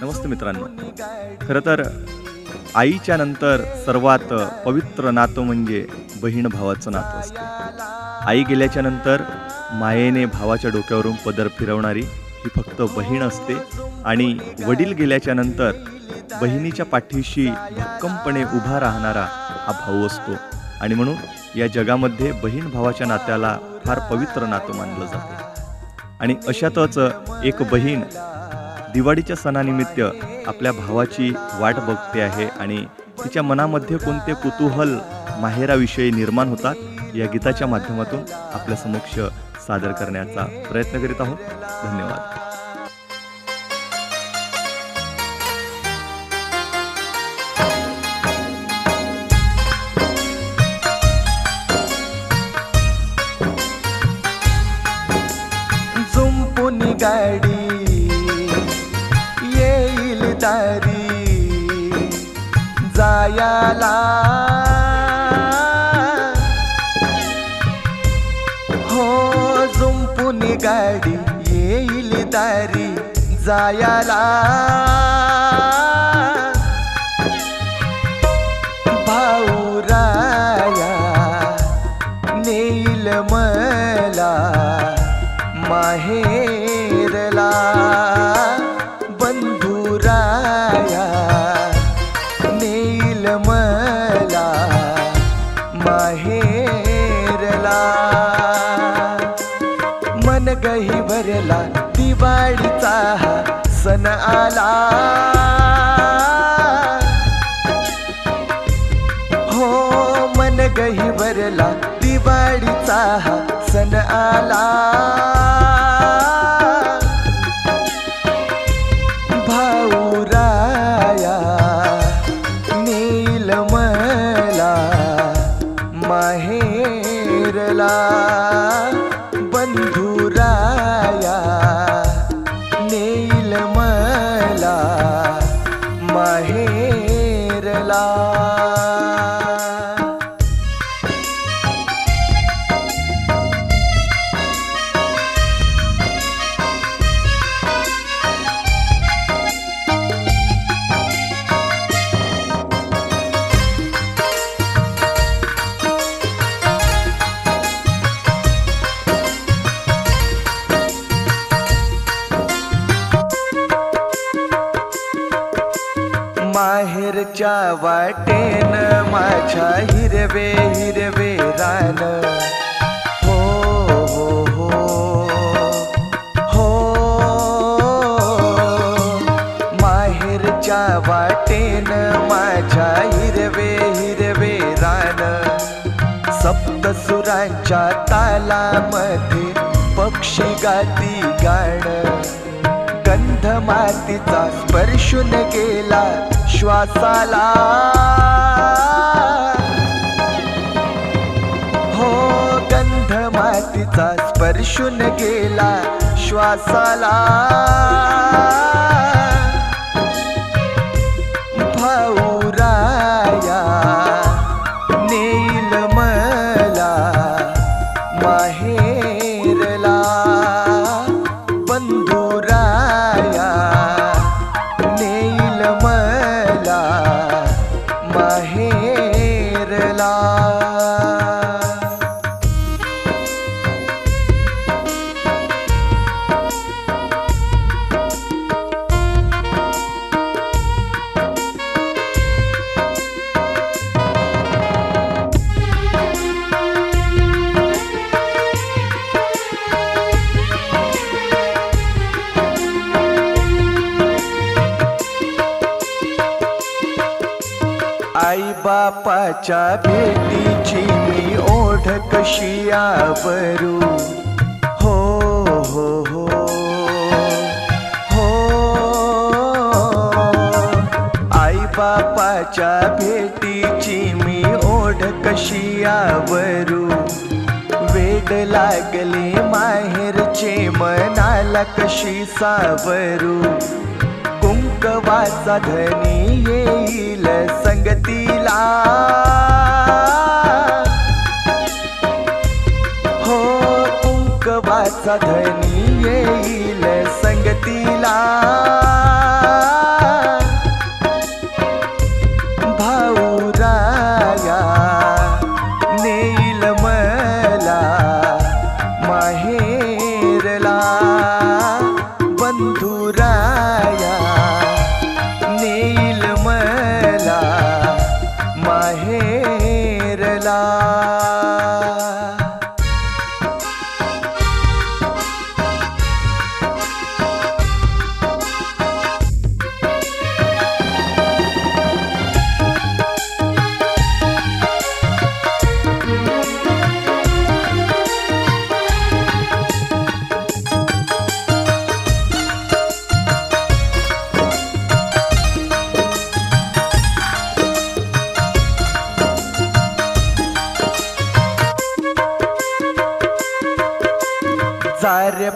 नमस्ते मित्रांनो. खरं तर आईच्या नंतर सर्वात पवित्र नातं म्हणजे बहीण भावाचं नातं असतं. आई गेल्याच्यानंतर मायेने भावाच्या डोक्यावरून पदर फिरवणारी ही फक्त बहीण असते आणि वडील गेल्याच्यानंतर बहिणीच्या पाठीशी भक्कमपणे उभा राहणारा हा भाऊ असतो. आणि म्हणून या जगामध्ये बहीण भावाच्या नात्याला फार पवित्र नातं मानलं जातं. आणि अशातच एक बहीण दिवाळीच्या सणानिमित्त आपल्या भावाची वाट बघते आहे आणि तिच्या मनामध्ये कोणते कुतूहल माहेराविषयी निर्माण होतात या गीताच्या माध्यमातून आपल्या समक्ष सादर करण्याचा प्रयत्न करीत आहोत. धन्यवाद. गाडी येईल जायाला. हो झुंपून गाडी येईल दारी जायाला. भाऊराया नेईल मला माहेरला. मन गही भरला दिवाळीचा सण आला. हो मन गही भरला दिवाळीचा सण आला. तुझ्या वाटेन माझ्या हिरवे हिरवे रान. हो हो हो हो. माहेरच्या वाटेन माझ्या हिरवे हिरवे रान. सप्तसुरांच्या तालामध्ये पक्षी गाती गाणं. गंध मातीचा स्पर्शून गेला श्वासाला. हो गंध मातीचा स्पर्शून गेला श्वासाला. आई बापाच्या भेटीची मी ओढ कशी आवरू? हो हो हो हो. आई बापाच्या भेटीची मी ओढ कशी आवरू? वेड लागले माहेरचे मनाला कशी सावरू? कुंकवाचा धनी येईल संगतीला. हो कुंकवाचा धनी येईल संगतीला.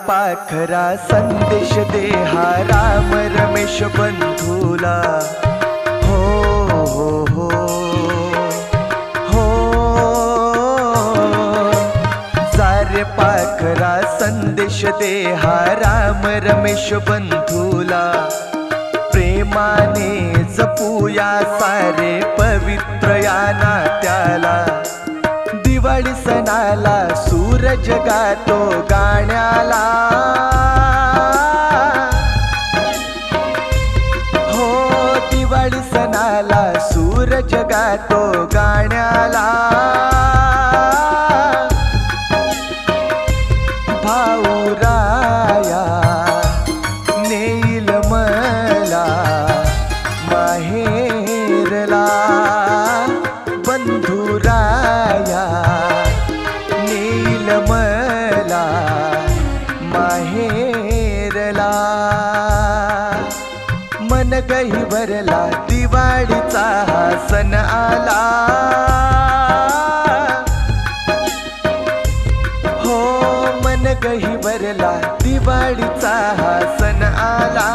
पाखरा संदेश दे हा राम रमेश बंधूला. हो हो हो हो. सारे पाखरा संदेश दे हा राम रमेश बंधूला. प्रेमाने जपूया सारे पवित्र या नात्याला. दिवाळी सणाला सूरज गातो गाण्याला. मन भरला दिवाळीचा हा सण आला. हो मन गही भरला दिवाळीचा हा सण आला.